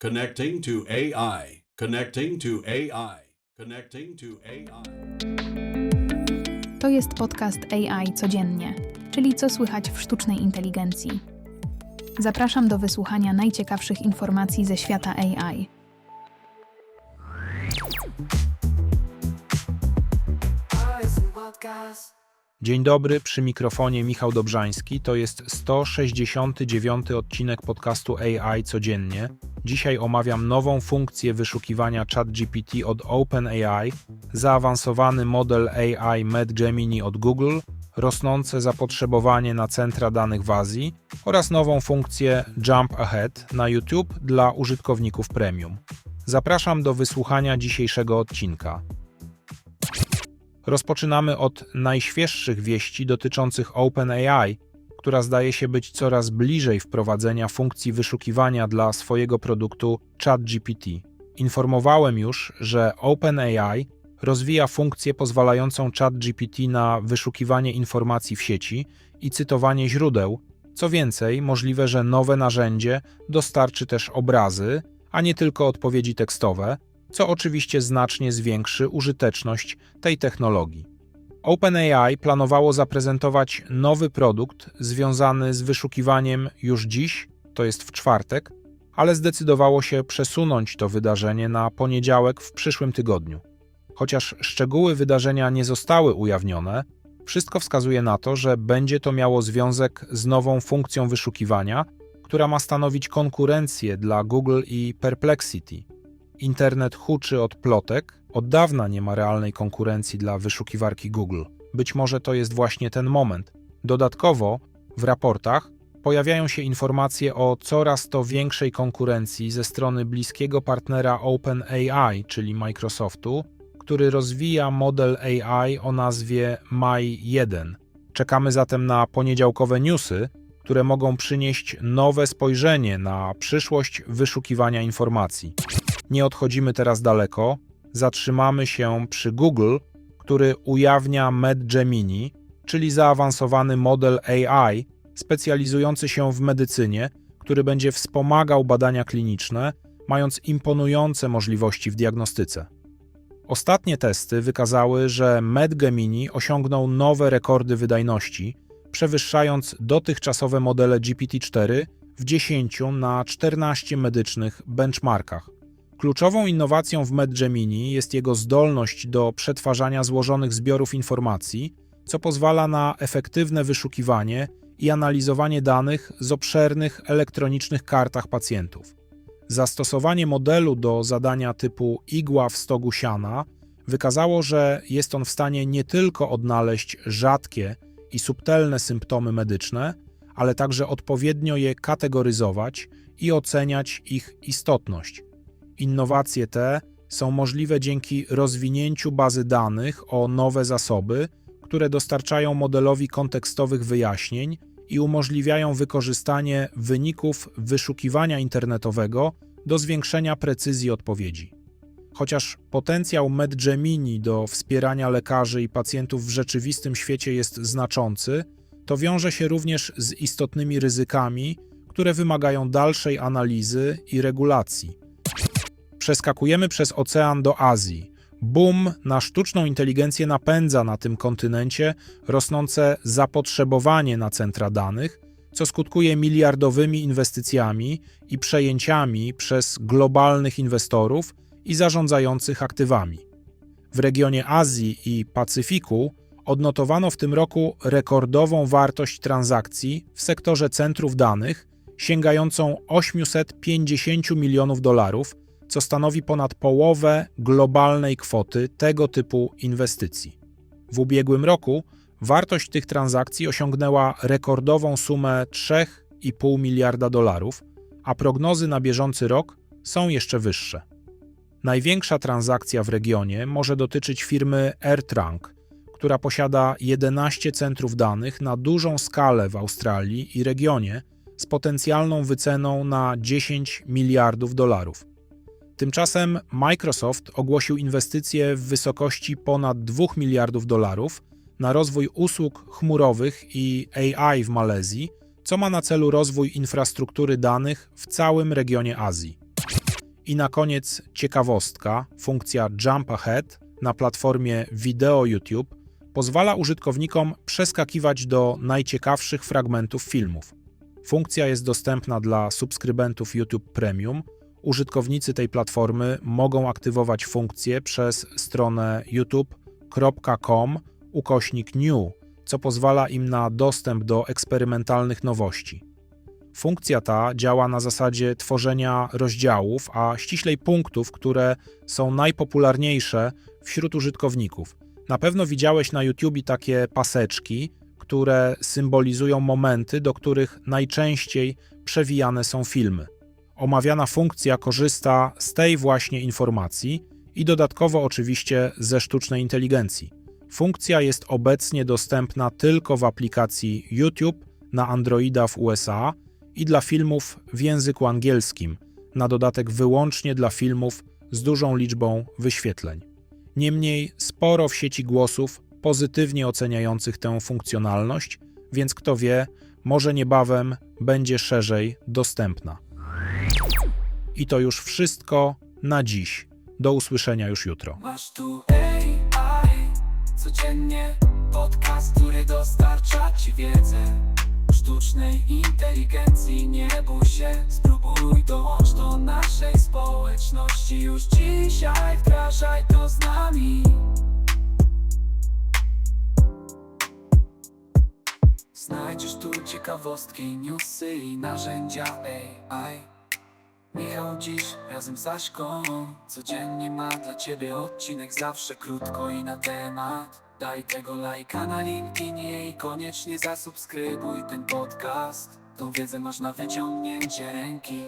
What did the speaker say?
Connecting to AI. Connecting to AI. Connecting to AI. To jest podcast AI codziennie, czyli co słychać w sztucznej inteligencji. Zapraszam do wysłuchania najciekawszych informacji ze świata AI. Dzień dobry, przy mikrofonie Michał Dobrzański. To jest 169 odcinek podcastu AI codziennie. Dzisiaj omawiam nową funkcję wyszukiwania ChatGPT od OpenAI, zaawansowany model AI MedGemini od Google, rosnące zapotrzebowanie na centra danych w Azji oraz nową funkcję Jump Ahead na YouTube dla użytkowników premium. Zapraszam do wysłuchania dzisiejszego odcinka. Rozpoczynamy od najświeższych wieści dotyczących OpenAI, która zdaje się być coraz bliżej wprowadzenia funkcji wyszukiwania dla swojego produktu ChatGPT. Informowałem już, że OpenAI rozwija funkcję pozwalającą ChatGPT na wyszukiwanie informacji w sieci i cytowanie źródeł. Co więcej, możliwe, że nowe narzędzie dostarczy też obrazy, a nie tylko odpowiedzi tekstowe, co oczywiście znacznie zwiększy użyteczność tej technologii. OpenAI planowało zaprezentować nowy produkt związany z wyszukiwaniem już dziś, to jest w czwartek, ale zdecydowało się przesunąć to wydarzenie na poniedziałek w przyszłym tygodniu. Chociaż szczegóły wydarzenia nie zostały ujawnione, wszystko wskazuje na to, że będzie to miało związek z nową funkcją wyszukiwania, która ma stanowić konkurencję dla Google i Perplexity. Internet huczy od plotek, od dawna nie ma realnej konkurencji dla wyszukiwarki Google. Być może to jest właśnie ten moment. Dodatkowo w raportach pojawiają się informacje o coraz to większej konkurencji ze strony bliskiego partnera OpenAI, czyli Microsoftu, który rozwija model AI o nazwie Mai 1. Czekamy zatem na poniedziałkowe newsy, które mogą przynieść nowe spojrzenie na przyszłość wyszukiwania informacji. Nie odchodzimy teraz daleko, zatrzymamy się przy Google, który ujawnia MedGemini, czyli zaawansowany model AI specjalizujący się w medycynie, który będzie wspomagał badania kliniczne, mając imponujące możliwości w diagnostyce. Ostatnie testy wykazały, że MedGemini osiągnął nowe rekordy wydajności, przewyższając dotychczasowe modele GPT-4 w 10 na 14 medycznych benchmarkach. Kluczową innowacją w MedGemini jest jego zdolność do przetwarzania złożonych zbiorów informacji, co pozwala na efektywne wyszukiwanie i analizowanie danych z obszernych elektronicznych kartach pacjentów. Zastosowanie modelu do zadania typu igła w stogu siana wykazało, że jest on w stanie nie tylko odnaleźć rzadkie i subtelne symptomy medyczne, ale także odpowiednio je kategoryzować i oceniać ich istotność. Innowacje te są możliwe dzięki rozwinięciu bazy danych o nowe zasoby, które dostarczają modelowi kontekstowych wyjaśnień i umożliwiają wykorzystanie wyników wyszukiwania internetowego do zwiększenia precyzji odpowiedzi. Chociaż potencjał MedGemini do wspierania lekarzy i pacjentów w rzeczywistym świecie jest znaczący, to wiąże się również z istotnymi ryzykami, które wymagają dalszej analizy i regulacji. Przeskakujemy przez ocean do Azji. Boom na sztuczną inteligencję napędza na tym kontynencie rosnące zapotrzebowanie na centra danych, co skutkuje miliardowymi inwestycjami i przejęciami przez globalnych inwestorów i zarządzających aktywami. W regionie Azji i Pacyfiku odnotowano w tym roku rekordową wartość transakcji w sektorze centrów danych, sięgającą 850 milionów dolarów, co stanowi ponad połowę globalnej kwoty tego typu inwestycji. W ubiegłym roku wartość tych transakcji osiągnęła rekordową sumę 3,5 miliarda dolarów, a prognozy na bieżący rok są jeszcze wyższe. Największa transakcja w regionie może dotyczyć firmy AirTrunk, która posiada 11 centrów danych na dużą skalę w Australii i regionie z potencjalną wyceną na 10 miliardów dolarów. Tymczasem Microsoft ogłosił inwestycje w wysokości ponad 2 miliardów dolarów na rozwój usług chmurowych i AI w Malezji, co ma na celu rozwój infrastruktury danych w całym regionie Azji. I na koniec ciekawostka, funkcja Jump Ahead na platformie Video YouTube pozwala użytkownikom przeskakiwać do najciekawszych fragmentów filmów. Funkcja jest dostępna dla subskrybentów YouTube Premium. Użytkownicy tej platformy mogą aktywować funkcję przez stronę youtube.com ukośnik new, co pozwala im na dostęp do eksperymentalnych nowości. Funkcja ta działa na zasadzie tworzenia rozdziałów, a ściślej punktów, które są najpopularniejsze wśród użytkowników. Na pewno widziałeś na YouTube takie paseczki, które symbolizują momenty, do których najczęściej przewijane są filmy. Omawiana funkcja korzysta z tej właśnie informacji i dodatkowo oczywiście ze sztucznej inteligencji. Funkcja jest obecnie dostępna tylko w aplikacji YouTube na Androida w USA i dla filmów w języku angielskim, na dodatek wyłącznie dla filmów z dużą liczbą wyświetleń. Niemniej sporo w sieci głosów pozytywnie oceniających tę funkcjonalność, więc kto wie, może niebawem będzie szerzej dostępna. I to już wszystko na dziś. Do usłyszenia już jutro. Masz tu AI Codziennie podcast, który dostarcza Ci wiedzę Sztucznej inteligencji nie bój się Spróbuj dołącz do naszej społeczności Już dzisiaj wdrażaj to z nami Znajdziesz tu ciekawostki, newsy i narzędzia AI Michał dziś razem z Aśką. Codziennie ma dla ciebie odcinek Zawsze krótko i na temat. Daj tego lajka na LinkedInie I koniecznie zasubskrybuj ten podcast. Tą wiedzę masz na wyciągnięcie ręki